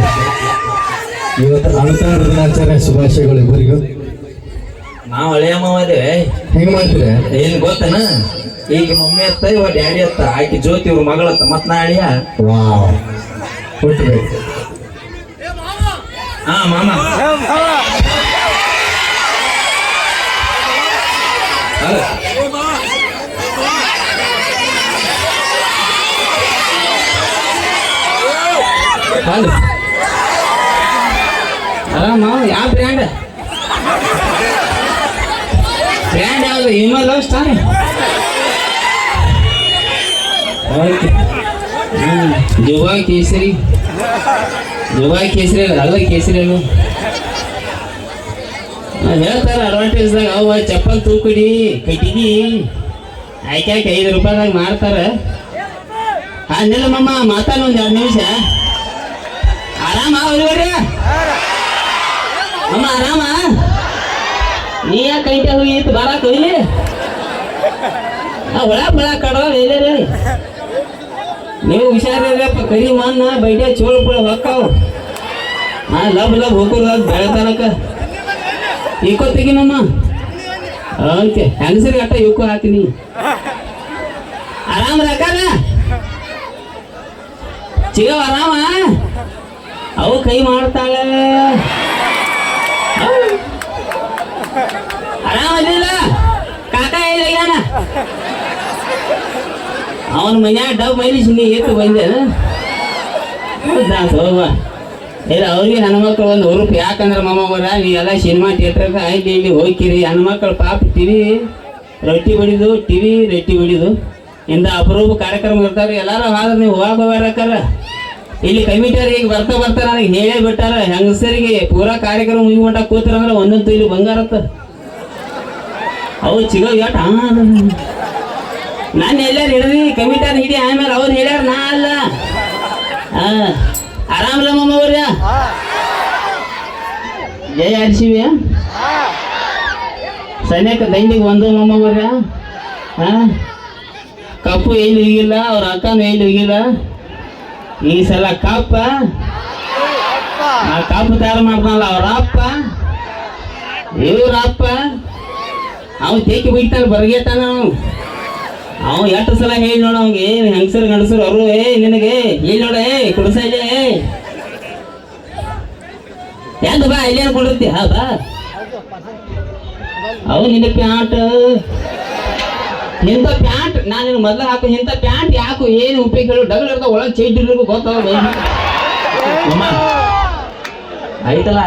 Okay ಇವತ್ತು ಅಣತಾಣ ದಿನಾಚರಣೆ ಶುಭಾಶಯಗಳು ಇಬ್ಬರಿಗೂ ನಾವು ಹಳೆಯ ಮಾವ ಇದೇವೆ ಹೆಂಗ್ ಮಾಡ್ತೀರಿ? ಏನ್ ಗೊತ್ತನ? ಈಗ ಮಮ್ಮಿ ಅತ್ತ ಇವ ಡ್ಯಾಡಿ ಅತ್ತ ಆಕೆ ಜ್ಯೋತಿ ಇವ್ರ ಮಗಳತ್ತ ಮತ್ ನಾ ಅಳಿಯ. ಹುಟ್ಟಬೇಕು ಹಾ ಮಾಮ. ಅಲ್ಲ. ಆರಾಮ ಯಾವ ಬ್ರ್ಯಾಂಡ್ ಬ್ರ್ಯಾಂಡ್ ಯಾವುದು? ಹಿಮಲ್ ಸ್ಟಾರ್ ದುಬಾಯ್ ಕೇಸರಿ. ದುಬಾಯ್ ಕೇಸರಿ ಅಲ್ಲ ಅಲ್ಲ ಕೇಸರಿ ಅಲ್ಲ ಹೇಳ್ತಾರ ಅಡ್ವಾಂಟೇಜ್ದಾಗ ಅವ ಚಪ್ಪಲ್ ತೂಕಡಿ ಕಟ್ಟಿಗಿ ಆಯ್ಕೆ ಆಯ್ಕೆ, ಐದು ರೂಪಾಯಿದಾಗ ಮಾರ್ತಾರ. ಮಮ್ಮ ಮಾತಾಡ ಒಂದ್ ಎರಡು ನಿಮಿಷ. ಆರಾಮ ಒಲಿವರ್ಯ ಅಮ್ಮ ಆರಾಮ ನೀ ಯಾಕೆ ಕೈಟ ಹೋಗಿ ಇತ್ತು? ಬಾರಾಕ ಇಲ್ಲಿ. ಒಳ ಬಳ ಕಡವ, ಎಲ್ಲೇ ನೀವು ಹುಷಾರಿರಪ್ಪ ಕರಿ ಮಣ್ಣ ಬೈಡೆ ಚೋಳು ಪುಳ ಹೊಕ್ಕಾವು. ಹಾ ಲಬ್ ಲಬ್ ಹೋಗೋದು ಬೆಳತನಕ ಈಕೋ ತೆಗಿನಮ್ಮ ಓಕೆ ಹೆಂಗಸರಿ ಅಟ್ಟ ಇವಕ್ಕೂ ಹಾಕಿನಿ. ಆರಾಮ ರಕಾರ ಚಿಗವ ಆರಾಮ? ಅವು ಕೈ ಮಾಡ್ತಾಳೆ. ಆರಾಮದಿಲ್ಲ ಕಾಕ ಅವನ ಮನ್ಯಾಗ ಡಬ್ ಮೈಲಿಸಿ ನೀ ಎತ್ತು ಬಂದೆ ಹೋಗ ಇಲ್ಲ, ಅವ್ರಿಗೆ ಹೆಣ್ಮಕ್ಳು ಒಂದು ಹುರುಪು ಯಾಕಂದ್ರೆ ಮಾಮವರ ನೀ ಎಲ್ಲ ಸಿನಿಮಾ ಥಿಯೇಟ್ರಿಗೆ ಅಲ್ಲಿ ಇಲ್ಲಿ ಹೋಗ್ಕಿರಿ ಹೆಣ್ಮಕ್ಳು ಪಾಪ ಟಿವಿ, ರೊಟ್ಟಿ ಬಡಿದು, ಟಿವಿ, ರೊಟ್ಟಿ ಬಡಿದು, ಇಂದ ಅಪರೂಪ ಕಾರ್ಯಕ್ರಮ ಇರ್ತಾರೆ ಎಲ್ಲರೂ ಆದ್ರೆ ನೀವು ಹೋಗ್ಯಾರ ಇಲ್ಲಿ ಕಮಿಟಿಯವ್ರು ಈಗ ಬರ್ತಾ ಬರ್ತಾ ನನಗೆ ಹೇಳೇ ಬಿಟ್ಟಾರ, ಹೆಂಗಸರಿಗೆ ಪೂರಾ ಕಾರ್ಯಕ್ರಮ ಮುಗಿ ಮಟ್ಟ ಕೂತರ ಅಂದ್ರೆ ಒಂದೊಂದು ಇಲ್ಲಿ ಬಂಗಾರತ್ತ ಅವು ಚಿಗೋ ಎಟ್ ನಾನು ಎಲ್ಲಾರು ಹಿಡ್ದಿ, ಕಮಿಟಾರ್ ಹಿಡಿ ಆಮೇಲೆ ಅವ್ರು ಹೇಳ್ಯಾರ, ನಾ ಅಲ್ಲ. ಹಾ ಆರಾಮಲ್ಲ ಮಮ್ಮ ಅವ್ರ ಜಯ ಹರಿಸಿವಿಯ ಸನ್ಯಾಕ ದಂಡಿಗೆ ಒಂದು ಮಮ್ಮ ಅವ್ರ ಕಪ್ಪು ಏನು ಹೋಗಿಲ್ಲ ಅವ್ರ ಅಕ್ಕನೂ ಎಲ್ಲಿ ಹೋಗಿಲ್ಲ ಈ ಸಲ ಕಪ್ಪ ಆ ಕಪ್ಪು ತಯಾರು ಮಾಡ್ತಾನಲ್ಲ ಅವರಪ್ಪ ಅಪ್ಪ? ಇವ್ರ ಅಪ್ಪ ಅವ್ನು ತೇಕಿ ಬಿಡ್ತಾನೆ ಬರ್ಗೇತಾನ ಅವನು. ಅವ ಎಷ್ಟು ಸಲ ಹೇಳಿ ನೋಡ ಅವ್ಗೆ ಹೆಂಗಸರು, ಗಂಡಸರು, ಅವರು, ಏ, ನಿನಗೆ ಹೇಳಿ ನೋಡ, ಏ, ಕುಡಿಸ ಎಂದ ಬಾ ಇಲ್ಲೇನು ಕೊಡುತ್ತಿ ಹಾ, ಬಾ. ಅವು ನಿನ್ನ ಪ್ಯಾಂಟ್. ಇಂಥ ಪ್ಯಾಂಟ್, ನಾನು ನಿನ್ನ ಮೊದ್ಲ ಹಾಕು, ಇಂಥ ಪ್ಯಾಂಟ್ ಯಾಕು, ಏನು ಉಪಯೋಗ ಹೇಳು ಡಬಲ್ ಇರ್ತಾವ, ಒಳಗೆ ಚೈಟ್ ಇರ್ಬೇಕು ಅಮ್ಮ ಆಯ್ತಲ್ಲ?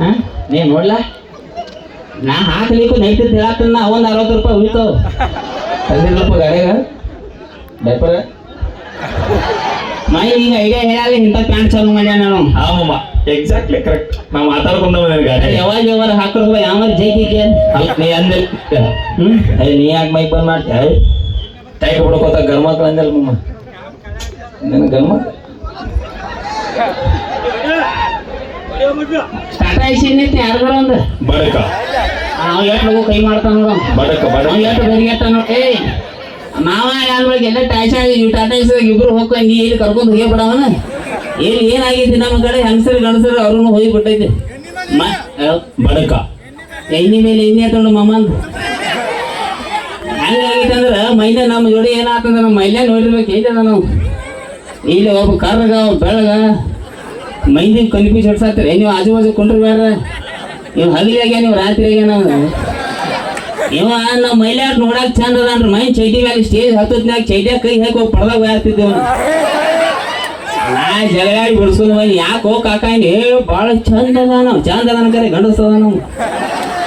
ಹಾ? ನೀ ನೋಡ್ಲ? ನಾ ಹಾಕ್ಲಿಕ್ಕೂ ನೈಟ್ ಹೇಳತ್ತನ್ನ ಒಂದು ಅರವತ್ತು ರೂಪಾಯಿ ಉಳಿತಾವ ರೂಪಾಯಿ ಗಾಡಿಯಾಗ? ಡೈಪರ್ ಮೈ ಈಗ ಐಡಿಯಾ ಹೇಳಲ್ಲ ಇಂಥ ಪ್ಯಾಂಟ್ ಚಾಲು ಮಾಡ್ಯ ನಾನು. ಆಮಮ್ಮ ಎಕ್ಸಾಕ್ಟ್ಲಿ ಕರೆಕ್ಟ್ ನಾವು ಮಾತಾಡ್ಕೊಂಡ ಗಾಡಿ ಯಾವಾಗ ಯಾವಾಗ ಹಾಕಿದ್ರು ಯಾವ ಜೈಕಿಗೆ ನೀ ಅಂದೆ. ಹ್ಮ್? ಅಯ್ಯ ನೀ ಯಾಕೆ ಮೈಕ್ ಬಂದ್ ಮಾಡ್ತೀಯ ಟೈಟ್ ಬಿಡ್ಕೋತ ಗರ್ಮಕ್ಳು ಅಂದಲ್ಲ ಮಮ್ಮ ನಿನ್ನ ಗರ್ಮ? ಟಾಟಾ ಐಸಿನ್ ಯಾರಿಗಾರ ಒಂದು. ಬಡಕ. ಅವ್ ಎಷ್ಟು ಕೈ ಮಾಡ್ತಾನ ಬಡಕ ಬಡಕ. ಎಷ್ಟು ಬೆರಿಗೆಟ್ಟ ನೋಡಿ ಏಯ್. ಮಾವ ಯಾರ ಬಗ್ಗೆ ಎಲ್ಲ ಟಾಟಾ ಇವ್ ಟಾಟಾ ಇಬ್ರು ಹೋಗ್ಕೊಂಡು ನೀ ಇಲ್ಲಿ ಕರ್ಕೊಂಡು ಹೋಗಿ ಬಿಡವನ ಇಲ್ಲಿ ಏನಾಗೈತಿ ನಮ್ಮ ಕಡೆ? ಹೆಂಗಸರು ಗಣಸರು ಅವ್ರನ್ನು ಹೋಗಿ ಬಿಟ್ಟೈತಿ ಬಡಕ. ಎಣ್ಣೆ ಮೇಲೆ ಎಣ್ಣೆ ತಗೊಂಡು ಮಮ್ಮಂದ್ ಅಂದ್ರೆ ಮೈನ ನಮ್ಮ ಜೋಡಿ ಏನಾಗ್ತಂದ್ರೆ ನಮ್ಮ ಮೈಲ ನೋಡಿರ್ಬೇಕು ಐತದ ನಾವು? ಇಲ್ಲಿ ಒಬ್ಬ ಕರ್ಗ ಬೆಳಗ. ಮೈಂದಿ ಕನ್ಫ್ಯೂಸ್ ಹೊಡ್ಸಾತ್ರಿ. ನೀವು ಆಜು ಬಾಜು ಕೊಂಡ್ರಿ ಬೇಡ ನೀವು ಹಗಲಿಯಾಗ ನೀವು ರಾತ್ರಿಯಾಗ ನಾವು? ಇವ ನಮ್ಮ ನೋಡಕ್ ಚಂದ ಅದಾನ್ರಿ ಮೈ ಚೈಟಿ ಮ್ಯಾಗ ಸ್ಟೇಜ್ ಹತ್ತದ್ನಾಗ ಚೈಟ್ಯಾಗ ಕೈ ಹಾಕಿ ಹೋಗಿ ಪಡ್ದಾಗ ಹೋಗ್ತಿದ್ದೇವ ನಾ ಜಗಳಾಡಿ ಬಿಡಿಸೋದು ಮೈ, ಯಾಕೆ ಹೋಗಿ ಕಾಕಂಗೆ ಭಾಳ ಚಂದ ಅದಾನ ಚಂದ ಅದಾನ ಕರೆ ಗಂಡಸ್ತದ ನಾವು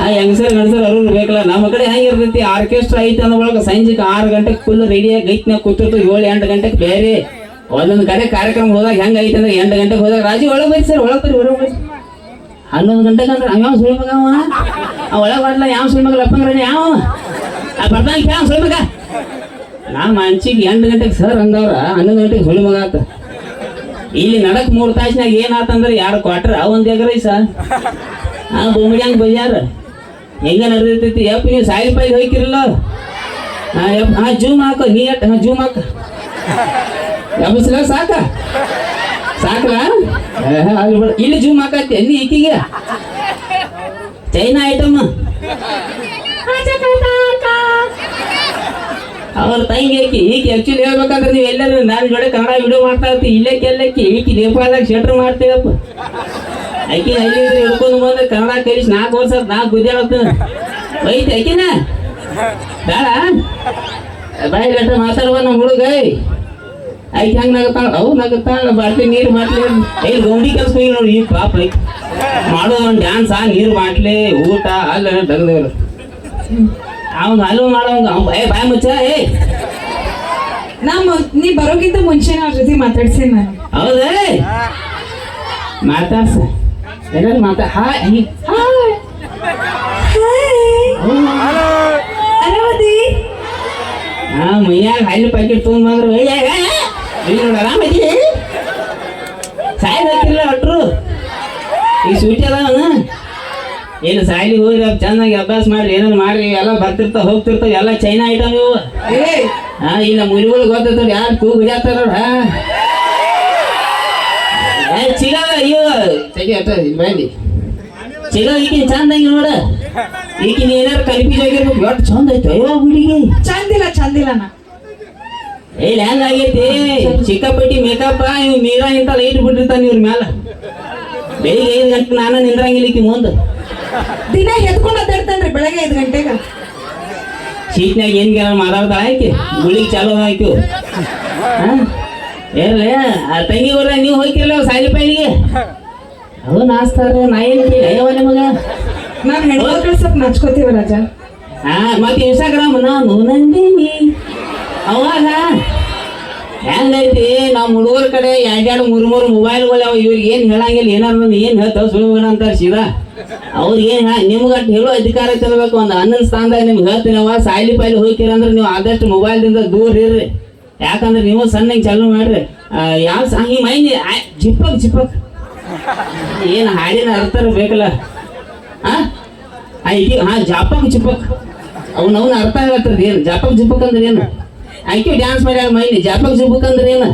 ಆ ಹೆಂಗಸರ್ ಗಂಡಸರ್ ಅರು ಬೇಕಲ್ಲ, ನಮ್ಮ ಕಡೆ ಹೆಂಗಿರ್ತೈತಿ ಆರ್ಕೆಸ್ಟ್ರಾ ಐತೆ ಅಂದ ಒಳಗೆ ಸಂಜೆಗೆ ಆರು ಗಂಟೆಗೆ ಫುಲ್ ರೆಡಿಯಾಗಿ ಗೈತ್ನಾಗ ಕೂತಿರ್ತು ಏಳು, ಎಂಟು ಗಂಟೆಗೆ ಬೇರೆ. ಒಂದೊಂದು ಕಡೆ ಕಾರ್ಯಕ್ರಮ ಹೋದಾಗ ಹೆಂಗ್ ಐತೆ ಅಂದ್ರೆ ಎಂಟು ಗಂಟೆಗೆ ಹೋದಾಗ ರಾಜು ಒಳಗೆ ಬರ್ರಿ ಸರ್, ಒಳಗೆ ಬರ್ರಿ, ಹೊರಗೆ ಬರ್ರಿ. ಹನ್ನೊಂದು ಗಂಟೆಗೆ ಅಂದ್ರೆ ಯಾವ ಸುಳಿ ಮಗ ಅವ ಆ ಒಳಗೆ ಬರಲ್ಲ, ಯಾವ ಸುಳಿ ಮಗ ಲಪ್ಪಂಗ್ರೆ ಯಾವ? ಆ ಬರ್ತಾನೆ ಯಾವ ಸುಳಿ ಮಗ ನಾ ಮಂಚಿಗೆ ಎಂಟು ಗಂಟೆಗೆ ಸರ್ ಅಂದವ್ರ, ಹನ್ನೊಂದು ಗಂಟೆಗೆ ಸುಳಿ ಮಗ ಆತ. ಇಲ್ಲಿ ನಡಕ್ ಮೂರು ತಾಸಿನಾಗ ಏನಾತಂದ್ರೆ ಎರಡು ಕ್ವಾರ್ಟರ್ ಒಂದು ಎಕರೆ ಸರ್ ಆ ಬೊಮ್ಮಡ್ಯಾಂಗ ಬಯ್ಯಾರ ಹೆಂಗೆ ನಡೆದಿರ್ತೈತಿ? ಯಪ್ಪ, ನೀವು ಸಾಯಿ ರೂಪಾಯಿ ಹೋಯ್ಕಿರಲ್ಲ? ಹಾ ಯಪ್ಪ ಹಾ ಜೂಮ್ ಹಾಕೋ, ನೀ ಹಾ ಜೂಮ್ ಹಾಕ. ಯಬ್ಬಸ್ಲ ಸಾಕ. ಬಿಡು. ಇಲ್ಲಿ ಜೂಮ್ ಹಾಕತ್ತೆ. ಎಲ್ಲಿ ಈಕಿಗೆ ಚೈನಾ ಐಟಮ್ ಅವ್ರ ತಂಗಿ ಆಕಿ, ಈಕಿ ಆಕ್ಚುಲಿ ಹೇಳ್ಬೇಕಂದ್ರೆ ನೀವು ಎಲ್ಲರೂ ನಾನು ಜೋಡೆ ಕನ್ನಡ ವಿಡಿಯೋ ಮಾಡ್ತಾ ಇರ್ತೀವಿ. ಇಲ್ಲೇ ಕೆಲ್ಲಕ್ಕಿ, ಈಕಿ ನೇಪಾಳದಾಗ ಶೆಟ್ರ್ ಮಾಡ್ತೀವಪ್ಪ. ಆಕಿ ಅಲ್ಲಿ ಹಿಡ್ಕೊಂಡು ಬಂದ್ರೆ ಕನ್ನಡ ಕಲಿಸಿ ನಾಲ್ಕು ವರ್ಷ ನಾಲ್ಕು ಗುದ್ದಾಡತ್ತ ಐತಿ ಆಕಿನ? ಬೇಡ. ಬಾಯಿ ಗಂಟೆ ಮಾತಾಡುವ ನಮ್ಮ ಹುಡುಗ. ಆಯ್ಕೆ ಹೆಂಗ್ ನಗತಾಳ ಹೌ ನಗತಾಳ ಬಾಟ್ಲಿ ನೀರು ಮಾಡ್ಲಿ ಏ ಗೌಡಿ ಕೆಲ್ಸ ಹೋಗಿ ನೋಡಿ ಈ ಪಾಪ. ಐತಿ. ಒಂದು ಡ್ಯಾನ್ಸ್ ಆ ನೀರು ಮಾಡ್ಲಿ ಊಟ ಅಲ್ಲ ತೆಗ್ದೇವ್ರು ಅವ್ನ ಹಲ್ಲು ಮಾಡೋಂಗ ಏ ಬಾಯ್ ಮುಚ್ಚ ಏ. ನಾ ಮೊ- ನೀ ಬರೋಕ್ಕಿಂತ ಮುಂಚೆನೇ ಅವ್ರ ಜೊತೆ ಮಾತಾಡ್ಸೇನಿ ನಾನು. ಹೌದೇ ಮಾತಾಡ್ಸ. ಏನಾದ್ರು ಮಾತಾ ಹಾಯ್ ಹಿ- ಹಾಯ್. ಹಾ ಮೈಯಾಗ ಹಲ್ಲು ಪ್ಯಾಕೆಟ್ ತೊಗೊಂಡ್ ಬಂದ್ರು. ನೋಡ ಆರಾಮದಿ ಹಾಕಿಲ್ಲ ಒಟ್ರು. ಈ ಸೂಟಿ ಅದಾವನ ಏನು ಸಾಯಿಲಿ ಹೋಗಿ ಚೆನ್ನಾಗಿ ಅಭ್ಯಾಸ ಮಾಡ್ರಿ ಏನಾದ್ರು ಮಾಡ್ರಿ ಎಲ್ಲ ಬರ್ತಿರ್ತಾವ ಹೋಗ್ತಿರ್ತಾವ ಎಲ್ಲ ಚೈನಾ ಐಟಮ್ ಇವು. ಹಾ ಇಲ್ಲ ಮುರಿಗಳು ಗೊತ್ತಿರ್ತಾವ ಯಾರು ಕೂ ಜಾತಾರ ಏ ಇವ. ಅಯ್ಯೋ ತೆಗಿ ಬಂದಿ ಚಿಗ ಚಂದ ಚಂದಂಗಿ ನೋಡ. ಈಗಿನ ಏನಾರು ಕನ್ಫ್ಯೂಸ್ ಆಗಿರ್ಬೇಕು ಎಷ್ಟು ಚಂದ ಐತೆ ಅಯ್ಯೋ ಹುಡುಗಿ. ಚಂದಿಲ್ಲ ಚಂದಿಲ್ಲ ನಾ ಏ ಹೆಂಗಾಗೈತಿ ಚಿಕ್ಕಪಟ್ಟಿ ಮೇಕಪ್ ಇವ್ ಮೀರಾ ಇಂತ ಲೈಟ್ ಬಿಟ್ಟಿರ್ತಾನ ಇವ್ರ ಮ್ಯಾಲ. ಬೆಳಿಗ್ಗೆ ಐದು ಗಂಟೆ ನಾನು ನಿಂದ್ರಂಗಿಲ್ಲ ಈಕಿ ಮುಂದೆ. ದಿನ ಎದ್ಕೊಂಡು ಅದಾಡ್ತಾನ್ರಿ ಬೆಳಗ್ಗೆ ಐದು ಗಂಟೆಗೆ. ಸೀಟ್ನಾಗ ಏನ್ ಗೆಲ್ಲ ಮಾತಾಡ್ದ ಆಯ್ತು ಗುಳಿಗೆ ಚಾಲು ಆಯ್ತು. ಏನ್ಲೇ ಆ ತಂಗಿ ಬರ್ರ ನೀವು ಹೋಗ್ತಿರಲ್ಲ ಸಾಲಿ ಪೈಲಿಗೆ ಅವು ನಾಸ್ತಾರ ನಾ ಏನ್ ಅಯ್ಯವ ನಿಮಗ? ನಾನು ಹೆಣ್ಮಕ್ಳು ಸ್ವಲ್ಪ ನಚ್ಕೋತೀವಿ ರಾಜ. ಹಾ ಮತ್ತೆ ಇನ್ಸ್ಟಾಗ್ರಾಮ್ ನಾನು ನಂದಿನಿ. ಅವಾಗ ಹೆಂಗೈತಿ ನಮ್ಮ ಹುಡುಗರ ಕಡೆ ಎರಡೆರಡು ಮೂರು ಮೂರು ಮೊಬೈಲ್ಗಳು ಅವ ಇವ್ರಿಗೆ ಏನು ಹೇಳಂಗಿಲ್ಲ, ಏನಾರ ಏನು ಹೇಳ್ತಾವ ಸುಳ್ಳು ಅಂತಾರೆ ಸೀದಾ. ಅವ್ರಿಗೆ ಏನು ನಿಮ್ಗೆ ಹೇಳೋ ಅಧಿಕಾರ ತಿಳ್ಬೇಕು ಒಂದು ಅನ್ನನ ಸ್ಥಾನದಾಗ ನಿಮ್ಗೆ ಹೇಳ್ತೀನಿ ಅವ ಸಾಯ್ಲಿ ಪಾಯ್ಲಿ ಹೋಗ್ತೀರ ಅಂದ್ರೆ ನೀವು ಆದಷ್ಟು ಮೊಬೈಲ್ದಿಂದ ದೂರ ಇರ್ರಿ. ಯಾಕಂದ್ರೆ ನೀವು ಸಣ್ಣಗೆ ಚಾಲು ಮಾಡ್ರಿ. ಯಾವ ಈ ಮೈಂಡ್ ಜಿಪ್ಪಕ್ ಜಿಪ್ಪಕ್. ಏನು ಹಾಡಿನ ಅರ್ಥ ಬೇಕಲ್ಲ. ಹಾಂ ಈಗ ಹಾ ಜಾಪಕ್, ಜಿಪ್ಪಕ್. ಅವ್ನ ಅವ್ನ ಅರ್ಥ ಆಗತ್ತದ ಏನು? ಜಾಪಕ್, ಜಿಪ್ಪಕ್ ಅಂದ್ರೆ ಏನು? ಆಕೆ ಡ್ಯಾನ್ಸ್ ಮಾಡ್ಯಾಳ ಮೈನಿ ಜಾಪಕ್ ಸಿಗ್ಬೇಕಂದ್ರೆ ಅಂದ್ರೆ ಏನು?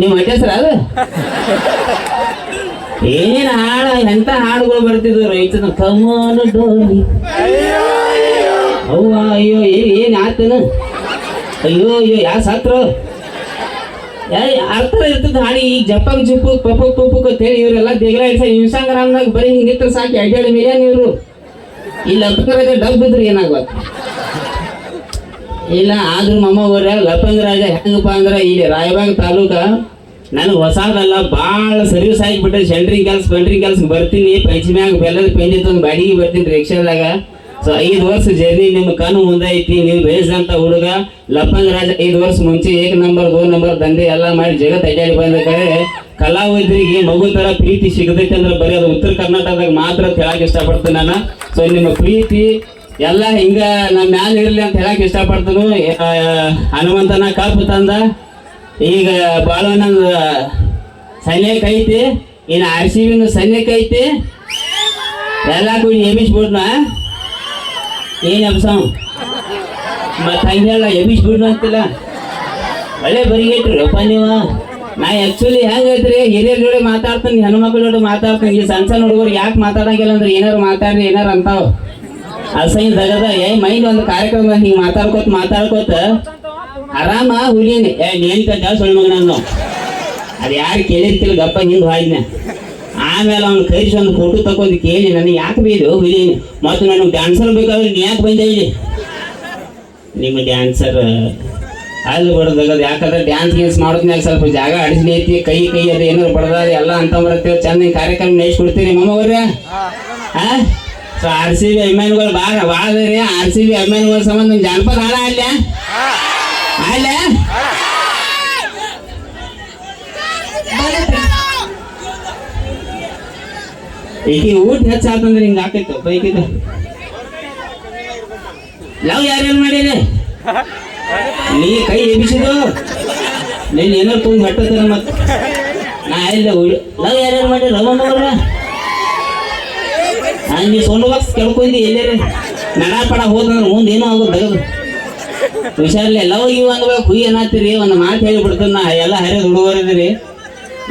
ನೀವು ಹೆಸರು ಅದು? ಏನೇನು ಹಾಡು ಎಂತ ಹಾಡುಗಳು ಬರ್ತಿದ್ರು ರೈತನ? ಕಮೋನು ಡೋಲಿ ಅವ್ವ, ಅಯ್ಯೋ ಏನ್ ಏನ್ ಆತನ? ಅಯ್ಯೋ ಅಯ್ಯೋ ಯಾ ಸಾತ್ರ? ಅರ್ಥ ಇರ್ತದ ಹಾಡಿ ಈಗ ಜಪಕ್ ಜುಪ್ಪು ಪಪ್ಪಕ್ ಪಪ್ಪಕ್ ಅಂತೇಳಿ ಇವರೆಲ್ಲ ದೇಗ್ರ ಇಡ್ಸ ಇನ್ಸ್ಟಾಗ್ರಾಮ್ನಾಗ ಬರೀ ಹಿಂಗಿತ್ರ ಸಾಕಿ ಅಡ್ಡಾಡಿ ಮಿಲಿಯನ್ ಇವರು ಇಲ್ಲಿ ಲಪಂಗರಾಜ ಡಬ್ ಬಿದ್ರು ಏನಾಗ್ಬೇಕು? ಇಲ್ಲ, ಆದ್ರೂ ಮಮ್ಮ ಊರ ಲಪಂಗರಾಜ ಹೆಂಗಪ್ಪ ಅಂದ್ರೆ ಇಲ್ಲಿ ರಾಯಬಾಗ ತಾಲೂಕ ನನಗೆ ಹೊಸದಲ್ಲ, ಭಾಳ ಸರ್ವಿಸ್ ಆಗಿಬಿಟ್ಟೆ ಸೆಂಟ್ರಿಂಗ್ ಕೆಲ್ಸ ಪೆಂಟ್ರಿಂಗ್ ಕೆಲಸ ಬರ್ತೀನಿ. ಪಂಚಮ್ಯಾಗ ಬೆಲ್ಲದ ಪೆಂಡಿ ತಂದು ಬಾಡಿಗೆ ಬರ್ತೀನಿ ರಿಕ್ಷಾದಾಗ. ಸೊ, ಐದು ವರ್ಷ ಜರ್ನಿ ನಿಮ್ಮ ಕಣ್ಣು ಮುಂದೆ ಐತಿ ನೀವು ಬೇಯಿಸಿದಂಥ ಹುಡುಗ ಲಪಂಗರಾಜ ಐದು ವರ್ಷ ಮುಂಚೆ ಏಕ ನಂಬರ್ ದೋ ನಂಬರ್ ದಂಧೆ ಎಲ್ಲ ಮಾಡಿ ಜಗತ್ ಅಡ್ಡಾಡಿ ಬಂದ ಕಲಾವಿದರಿಗೆ ಮಗು ತರ ಪ್ರೀತಿ ಸಿಗತೈತೆ ಅಂದ್ರೆ ಬರೀ ಅದು ಉತ್ತರ ಕರ್ನಾಟಕದಾಗ ಮಾತ್ರ ಕೇಳಕ್ಕೆ ಇಷ್ಟಪಡ್ತೀನಿ ನಾನು. ಸೊ ನಿಮ್ಮ ಪ್ರೀತಿ ಎಲ್ಲ ಹಿಂಗ ನಮ್ಮ ಮ್ಯಾಲ ಇರ್ಲಿ ಅಂತ ಹೇಳಕ್ ಇಷ್ಟಪಡ್ತೀನಿ. ಹನುಮಂತನ ಕಾಪು ತಂದ. ಈಗ ಬಾಳವನ ಸೈನ್ಯಕ್ಕೆ ಐತಿ. ಇನ್ನು ಆರ್ ಸಿ ಬಿನ ಸೈನ್ಯಕ್ಕೆ ಐತಿ. ಎಲ್ಲ ಕೂಡಿ ಎಬಿಸ್ಬಿಡ್ನ ಏನು ಎಬ್ಸವ್ ಮತ್ತೆ ಹಂಗೆಲ್ಲ ಎಬ್ಬಿಸ್ಬಿಡ್ನ ಅಂತಿಲ್ಲ. ಒಳ್ಳೆ ಬರಿಗೈತ್ರಿ ಅಪ್ಪ ನೀವು. ನಾ ಆ್ಯಕ್ಚುಲಿ ಹೆಂಗೈತ್ರಿ ಹಿರಿಯರ ಜೋಡಿ ಮಾತಾಡ್ತೀನಿ, ಹೆಣ್ಮಕ್ಳ ಜೋಡಿ ಮಾತಾಡ್ತೀನಿ. ಈ ಸಣ್ಣ ಸಣ್ಣ ಹುಡುಗರು ಯಾಕೆ ಮಾತಾಡಂಗಿಲ್ಲ ಅಂದ್ರೆ ಏನಾರು ಮಾತಾಡ್ರಿ, ಏನಾರು ಅಂತಾವ. ಅಸಹ್ಯ ದಗದ ಏ ಮೈಂಡ್ ಒಂದು ಕಾರ್ಯಕ್ರಮ ಹಿಂಗ್ ಮಾತಾಡ್ಕೋತ ಮಾತಾಡ್ಕೋತ ಆರಾಮ ಹುಲಿನಿ ಏ ನೇಂತ ಸುಳ್ಳು ಮಗನ ನಾನು ಅದು ಯಾರು ಕೇಳಿರ್ತಿಲ್ಲ ಗಪ್ಪ ಹಿಂದೆ ಹಾಯ್ನ ಆಮೇಲೆ ಅವ್ನು ಕೈಸಿ ಒಂದು ಫೋಟೋ ತಗೊಂಡು ಕೇಳಿ, ನನಗೆ ಯಾಕೆ ಬೀದು ಹುಲಿನಿ ಮತ್ತು ನನಗೆ ಡ್ಯಾನ್ಸರ್ ಬೇಕಾದ್ರೆ ನೀ ಯಾಕೆ ಬಂದೆ ನಿಮ್ಮ ಡ್ಯಾನ್ಸರ್ ಅಲ್ಲಿ ಬಡ್ದಾಗದು ಯಾಕಂದ್ರೆ ಡ್ಯಾನ್ಸ್ ಗೀನ್ಸ್ ಮಾಡೋದ್ನಾಗ ಸ್ವಲ್ಪ ಜಾಗ ಅಡಿಸ್ಲಿ ಐತಿ, ಕೈ ಕೈ ಅದು ಏನಾರು ಬಡದ ಎಲ್ಲ ಅಂತ ಬರ್ತೇವೆ ಚಂದ ಕಾರ್ಯಕ್ರಮ ನಡೆಸ್ಕೊಡ್ತೀರಿ ಮಮ್ಮವ್ರೆ ಹಾ ಸೊ ಆರ್ ಸಿ ಬಿ ಅಭಿಮಾನಿಗಳು ಭಾಳ ರೀ, ಆರ್ ಸಿ ಬಿ ಅಭಿಮಾನಿಗಳ ಸಂಬಂಧ ಜಾನಪದ ಹಾಡ ಅಲ್ಲ? ಅಲ್ಲ? ಈಕಿ ಊಟ ಹೆಚ್ಚಾತಂದ್ರೆ ಹಿಂಗ ಆಕೈತೆ ಬೈಕಿದ ಲವ್ ಯಾರೇನು ಮಾಡಿರಿ ನೀ ಕೈ ಎಬಿಸಿದು ನೀನ್ ಏನಾರು ತುಂಬ ಹಟ್ಟತಾರ ಮತ್ತೆ. ನಾ ಇಲ್ಲ ಲವ್ ಯಾರ್ಯಾರು ಮಾಡಿ ಲವ್ ಅಂದವ್ರ ನೀ ಸೋನು ಬಾಕ್ಸ್ ಕೇಳ್ಕೊಂಡಿ ಎಲ್ಲೇರಿ? ನಡ ಪಡ ಹೋದಂದ್ರೆ ಮುಂದೆ ಏನೋ ಆಗೋದು ತಗದು ಹುಷಾರಲ್ಲಿ ಲವ್ ಇವ್ ಅನ್ಬೇಕು, ಹುಯ್ ಒಂದು ಮಾತು ಹೇಳಿಬಿಡ್ತೀನಿ ನಾ, ಎಲ್ಲ ಹರಿಯೋದು ಹುಡುಗರಿದ್ರಿ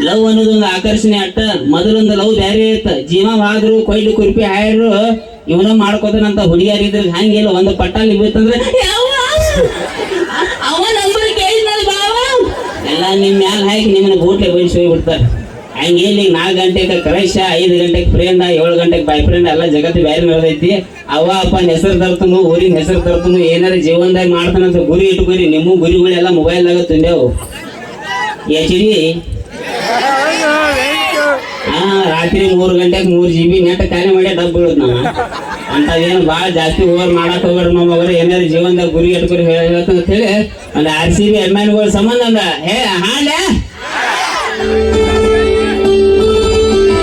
ಲವ್ ಅನ್ನೋದು ಒಂದು ಆಕರ್ಷಣೆ ಅಟ್ಟ, ಮೊದಲೊಂದು ಲವ್ ಬ್ಯಾರೆ ಇತ್ತ. ಜೀವ ಹಾದ್ರು, ಕೊಯ್ಲು, ಕುರ್ಪಿ ಹಾಯ್ರು, ಇವನ ಮಾಡ್ಕೋತಾನಂತ ಹುಡುಗಿಯರ್ ಹಂಗೆ ಹಂಗಿಲ್ಲ ಒಂದು ಪಟ್ಟಲ್ಲಿ ಬೀತಂದ್ರೆ ಎಲ್ಲ ನಿಮ್ ಮ್ಯಾಲ ಹಾಕಿ ನಿಮ್ಮನ್ನ ಬೂಟ್ಲೆ ಬಯಸಿ ಹೋಗ್ಬಿಡ್ತಾರೆ ಹಂಗೇಲಿ ನಾಲ್ಕು ಗಂಟೆಗೆ ಕ್ರೈಶ ಐದು ಗಂಟೆಗೆ ಫ್ರೆಂಡ್ ಏಳು ಗಂಟೆಗೆ ಬಾಯ್ ಫ್ರೆಂಡ್ ಎಲ್ಲ ಜಗತ್ತು ಬೇರೆ ನಡೆದೈತಿ ಅವ ಅಪ್ಪನ ಹೆಸರು ತರ್ತನು ಊರಿನ ಹೆಸರು ತರ್ತನು ಏನಾರ ಜೀವನದಾಗ ಮಾಡ್ತಾನಂತ ಗುರಿ ಇಟ್ಕೊರಿ, ನಿಮ್ಮ ಗುರಿಗಳೆಲ್ಲ ಮೊಬೈಲ್ದಾಗ ತುಂಡ್ಯಾವು ಎಚ್ ಡಿ ಹಾ, ರಾತ್ರಿ ಮೂರು ಗಂಟೆಗೆ ಮೂರು ಜಿ ಬಿ ನೆಟ್ ಖಾಲಿ ಮಾಡಿ ಡಬ್ ಬೀಳುದು ನಾವು. ಅಂಥದ್ದೇನು ಭಾಳ ಜಾಸ್ತಿ ಓವರ್ ಮಾಡಕ್ ನಮ್ಮ ಮೊಮ್ಮಗರು ಏನಾದ್ರು ಜೀವನದಾಗ ಗುರಿ ಇಟ್ಕೊರಿ ಹೇಳಿ ಒಂದು ಆರ್ ಸಿ ಬಿ ಅಭಿಮಾನಿಗಳ ಸಂಬಂಧ ಅಂದ. ಹೇ ಹಾಲೆ